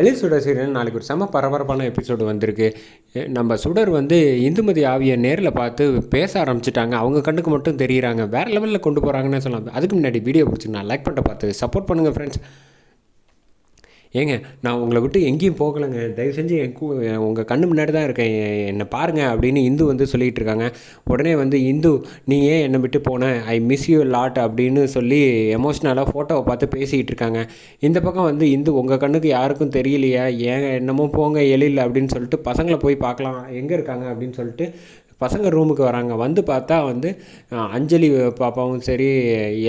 எலி சுடர் சீரியல் நாளைக்கு ஒரு செம பரபரப்பான எபிசோடு வந்திருக்கு. நம்ம சுடர் வந்து இந்துமதி ஆவியை நேரில் பார்த்து பேச ஆரம்பிச்சிட்டாங்க. அவங்க கண்ணுக்கு மட்டும் தெரியுறாங்க. வேறு லெவலில் கொண்டு போகிறாங்கன்னு சொல்லலாம். அதுக்கு முன்னாடி வீடியோ பிடிச்சிங்கன்னா லைக் பண்ணிட்டு பார்த்து சப்போர்ட் பண்ணுங்கள் ஃப்ரெண்ட்ஸ் ஏங்க நான் உங்களை விட்டு எங்கேயும் போகலைங்க. தயவு செஞ்சு என் கூ உங்கள் கண்ணு முன்னாடி தான் இருக்கேன். என்னை பாருங்கள் அப்படின்னு இந்து வந்து சொல்லிகிட்டு இருக்காங்க. உடனே வந்து இந்து நீ ஏன் என்னை விட்டு போன? ஐ மிஸ் யூ லாட் அப்படின்னு சொல்லி எமோஷ்னலாக ஃபோட்டோவை பார்த்து பேசிகிட்டு இருக்காங்க. இந்த பக்கம் வந்து இந்து உங்கள் கண்ணுக்கு யாருக்கும் தெரியலையா? ஏன் என்னமோ போங்க எழில் அப்படின்னு சொல்லிட்டு பசங்களை போய் பார்க்கலாம். எங்கே இருக்காங்க? அப்படின்னு சொல்லிட்டு பசங்க ரூமுக்கு வராங்க. வந்து பார்த்தா வந்து அஞ்சலி பாப்பாவும் சரி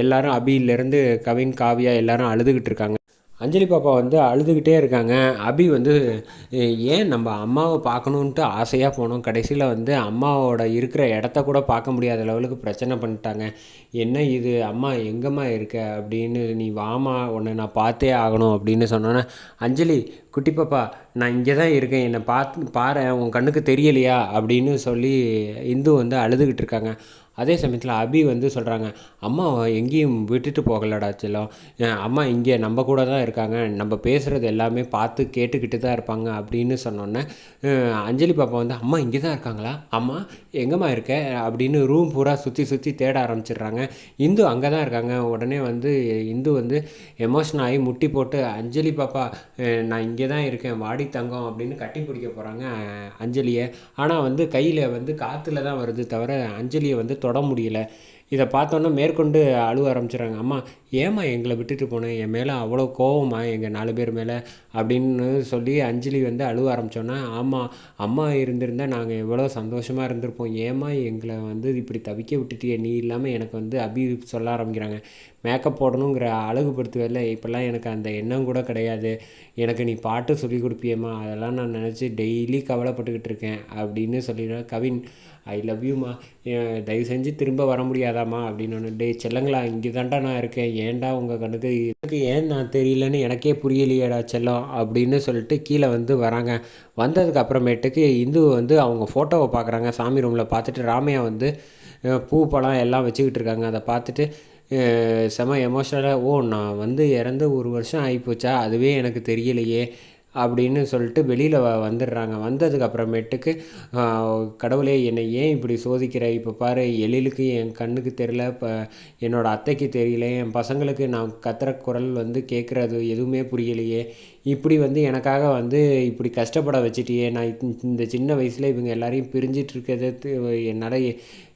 எல்லாரும் அபியிலேருந்து கவின் காவியா எல்லாரும் அழுதுகிட்டு இருக்காங்க. அஞ்சலி பாப்பா வந்து அழுதுகிட்டே இருக்காங்க. அபி வந்து ஏன் நம்ம அம்மாவை பார்க்கணுன்ட்டு ஆசையாக போனோம். கடைசியில் வந்து அம்மாவோட இருக்கிற இடத்த கூட பார்க்க முடியாத லெவலுக்கு பிரச்சனை பண்ணிட்டாங்க. என்ன இது? அம்மா எங்கம்மா இருக்க? அப்படின்னு நீ வாமா உன்னை நான் பார்த்தே ஆகணும் அப்படின்னு சொன்னோன்னே அஞ்சலி குட்டி பாப்பா நான் இங்கே தான் இருக்கேன். என்னை பார்த்து பாரு உன் கண்ணுக்கு தெரியலையா? அப்படின்னு சொல்லி இந்து வந்து அழுதுகிட்டு இருக்காங்க. அதே சமயத்தில் அபி வந்து சொல்கிறாங்க அம்மா எங்கேயும் விட்டுட்டு போகலடா செல்லம். அம்மா இங்கே நம்ம கூட தான் இருக்காங்க. நம்ம பேசுகிறது எல்லாமே பார்த்து கேட்டுக்கிட்டு தான் இருப்பாங்க. அப்படின்னு சொன்னோன்னே அஞ்சலி பாப்பா வந்து அம்மா இங்கே தான் இருக்காங்களா? அம்மா எங்கம்மா இருக்க? அப்படின்னு ரூம் பூரா சுற்றி சுற்றி தேட ஆரம்பிச்சிடுறாங்க. இந்து அங்கே தான் இருக்காங்க. உடனே வந்து இந்து வந்து எமோஷன் ஆகி முட்டி போட்டு அஞ்சலி பாப்பா நான் இங்கே தான் இருக்கேன். வாடி தங்கம். அப்படின்னு கட்டி பிடிக்க போகிறாங்க அஞ்சலியை. ஆனால் வந்து கையில் வந்து காற்றுல தான் வருது தவிர அஞ்சலியை வந்து தொட முடியல. இதை பார்த்தோன்னே மேற்கொண்டு அழுவ ஆரம்பிச்சிடுறாங்க. அம்மா ஏம்மா எங்களை விட்டுட்டு போனேன் என் மேலே அவ்வளோ கோவமா எங்கள் நாலு பேர் மேலே? அப்படின்னு சொல்லி அஞ்சலி வந்து அழுவ ஆரம்பித்தோன்னே ஆமாம் அம்மா இருந்திருந்தால் நாங்கள் எவ்வளோ சந்தோஷமாக இருந்திருப்போம். ஏம்மா எங்களை வந்து இப்படி தவிக்க விட்டுட்டியே? நீ இல்லாமல் எனக்கு வந்து அபி சொல்ல ஆரம்பிக்கிறாங்க. மேக்கப் போடணுங்கிற அழகுபடுத்துவதில்ல இப்போல்லாம் எனக்கு அந்த எண்ணம் கூட கிடையாது. எனக்கு நீ பாட்டு சொல்லி கொடுப்பியம்மா அதெல்லாம் நான் நினச்சி டெய்லி கவலைப்பட்டுக்கிட்டு இருக்கேன் அப்படின்னு சொல்லிடுற கவின் ஐ லவ் யூம்மா தயவு செஞ்சு திரும்ப வர முடியாதாம்மா? அப்படின்னு ஒன்று டே செல்லங்களா இங்கே தான்டா நான் இருக்கேன். ஏன்டா உங்கள் கண்ணுக்கு எனக்கு ஏன் நான் தெரியலன்னு எனக்கே புரியலையேடா செல்லம் அப்படின்னு சொல்லிட்டு கீழே வந்து வராங்க. வந்ததுக்கு அப்புறமேட்டுக்கு இந்து வந்து அவங்க ஃபோட்டோவை பார்க்குறாங்க. சாமி ரூமில் பார்த்துட்டு ராமையா வந்து பூ பழம் எல்லாம் வச்சுக்கிட்டு இருக்காங்க. அதை பார்த்துட்டு செம எமோஷனலாக ஓ நான் வந்து இறந்து ஒரு வருஷம் ஆகிப்போச்சா அதுவே எனக்கு தெரியலையே அப்படின்னு சொல்லிட்டு வெளியில் வ வந்துடுறாங்க. வந்ததுக்கு அப்புறமேட்டுக்கு கடவுளே என்னை ஏன் இப்படி சோதிக்கிற? இப்போ பாரு எழிலுக்கு என் கண்ணுக்கு தெரியல இப்போ என்னோடய அத்தைக்கு தெரியல என் பசங்களுக்கு நான் கத்துற குரல் வந்து கேட்குறது எதுவுமே புரியலையே. இப்படி வந்து எனக்காக வந்து இப்படி கஷ்டப்பட வச்சுட்டியே. நான் இந்த- சின்ன வயசில் இவங்க எல்லாரையும் பிரிஞ்சிட்ருக்கிறது என்னால்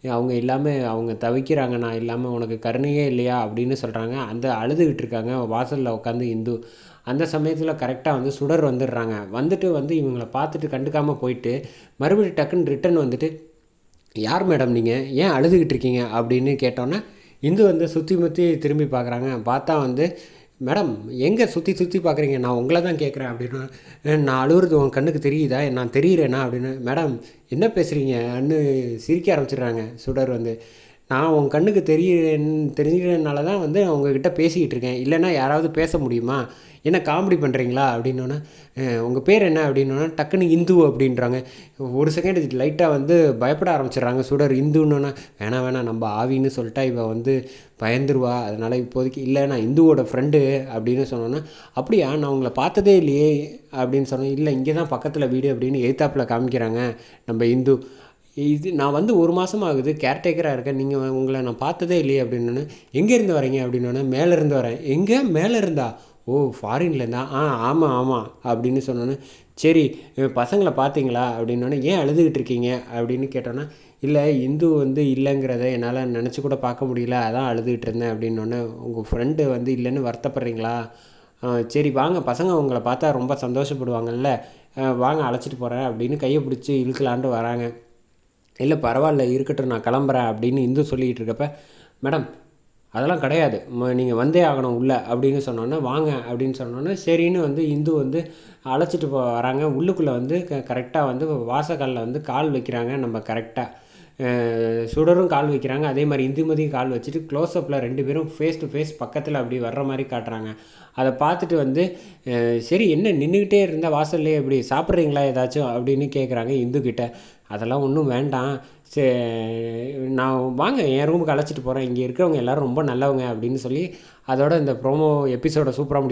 அவங்க இல்லாமல் அவங்க தவிக்கிறாங்க நான் இல்லாமல் உனக்கு கருணையே இல்லையா அப்படின்னு சொல்கிறாங்க அந்த அழுதுகிட்டு இருக்காங்க வாசலில் உட்காந்து இந்து. அந்த சமயத்தில் கரெக்டாக வந்து சுடர் வந்துடுறாங்க. வந்துட்டு வந்து இவங்கள பார்த்துட்டு கண்டுக்காமல் போயிட்டு மறுபடியும் டக்குன்னு ரிட்டன் வந்துட்டு யார் மேடம் நீங்கள் ஏன் அழுதுகிட்டு இருக்கீங்க? அப்படின்னு கேட்டோன்னே இந்து வந்து சுற்றி முற்றி திரும்பி பார்க்குறாங்க. பார்த்தா வந்து மேடம் எங்கே சுற்றி சுற்றி பார்க்குறீங்க நான் உங்களை தான் கேட்குறேன் அப்படின்னு நான் அழுகுறது உன் கண்ணுக்கு தெரியுதா? நான் தெரியிறேனா அப்படின்னு மேடம் என்ன பேசுகிறீங்கன்னு சிரிக்க ஆரம்பிச்சிடுறாங்க. சுடர் வந்து நான் உன் கண்ணுக்கு தெரியுறேன் தெரிஞ்சதுனால தான் வந்து உங்ககிட்ட பேசிக்கிட்டு இருக்கேன். இல்லைன்னா யாராவது பேச முடியுமா? என்ன காமெடி பண்ணுறீங்களா அப்படின்னோன்னே உங்கள் பேர் என்ன? அப்படின்னோன்னா டக்குன்னு இந்து அப்படின்றாங்க. ஒரு செகண்ட் லைட்டாக வந்து பயப்பட ஆரம்பிச்சிடுறாங்க. சுடர் இந்துன்னொன்னே வேணாம் வேணாம் நம்ம ஆவின்னு சொல்லிட்டா இவள் வந்து பயந்துருவா. அதனால் இப்போதைக்கு இல்லை நான் இந்துவோட ஃப்ரெண்டு அப்படின்னு சொன்னோன்னே அப்படியா நான் உங்களை பார்த்ததே இல்லையே அப்படின்னு சொன்னேன் இல்லை இங்கே தான் பக்கத்தில் வீடு அப்படின்னு எய்த்தாப்பில் காமிக்கிறாங்க நம்ம இந்து. இது நான் வந்து ஒரு மாதம் ஆகுது கேர்டேக்கராக இருக்கேன். நீங்கள் உங்களை நான் பார்த்ததே இல்லையே அப்படின்னு எங்கேருந்து வரீங்க? அப்படின்னோடனே மேலேருந்து வரேன். எங்கே? மேலே இருந்தா? ஓ ஃபாரின்லேருந்தா ஆ ஆமாம் ஆமாம் அப்படின்னு சொன்னோன்னே சரி பசங்களை பார்த்தீங்களா? அப்படின்னோடனே ஏன் அழுதுகிட்டு இருக்கீங்க? அப்படின்னு கேட்டோன்னா இல்லை இந்து வந்து இல்லைங்கிறத என்னால் நினச்சி கூட பார்க்க முடியல. அதான் அழுதுகிட்டு இருந்தேன். அப்படின்னோடனே உங்கள் ஃப்ரெண்டு வந்து இல்லைன்னு வருத்தப்படுறீங்களா? ஆ, சரி வாங்க. பசங்க உங்களை பார்த்தா ரொம்ப சந்தோஷப்படுவாங்கல்ல. வாங்க அழைச்சிட்டு போகிறேன் அப்படின்னு கையை பிடிச்சி இழுக்கலான்ட்டு வராங்க. இல்லை பரவாயில்ல இருக்கட்டும் நான் கிளம்புறேன் அப்படின்னு இந்து சொல்லிக்கிட்டு இருக்கப்ப மேடம் அதெல்லாம் கிடையாது. நீங்கள் வந்தே ஆகணும் உள்ள அப்படின்னு சொன்னோன்னே வாங்க அப்படின்னு சொன்னோன்னே சரின்னு வந்து இந்து வந்து அழைச்சிட்டு போ வராங்க உள்ளுக்குள்ளே வந்து க கரெக்டாக வந்து வாசக்காலில் வந்து கால் வைக்கிறாங்க நம்ம கரெக்டாக சுடரும் கால் வைக்கிறாங்க. அதே மாதிரி இந்துமதியும் கால் வச்சுட்டு க்ளோஸ்அப்பில் ரெண்டு பேரும் ஃபேஸ் டு ஃபேஸ் பக்கத்தில் அப்படி வர்ற மாதிரி காட்டுறாங்க. அதை பார்த்துட்டு வந்து சரி என்ன நின்றுக்கிட்டே இருந்தால் வாசல்லே இப்படி சாப்பிட்றீங்களா ஏதாச்சும் அப்படின்னு கேட்குறாங்க இந்துக்கிட்ட அதெல்லாம் ஒன்றும் வேண்டாம். சே நான் வாங்க என் ரூமுக்கு அழைச்சிட்டு போகிறேன் இங்கே இருக்கிறவங்க எல்லோரும் ரொம்ப நல்லவங்க அப்படின்னு சொல்லி அதோட இந்த ப்ரோமோ எபிசோட சூப்பராக முடி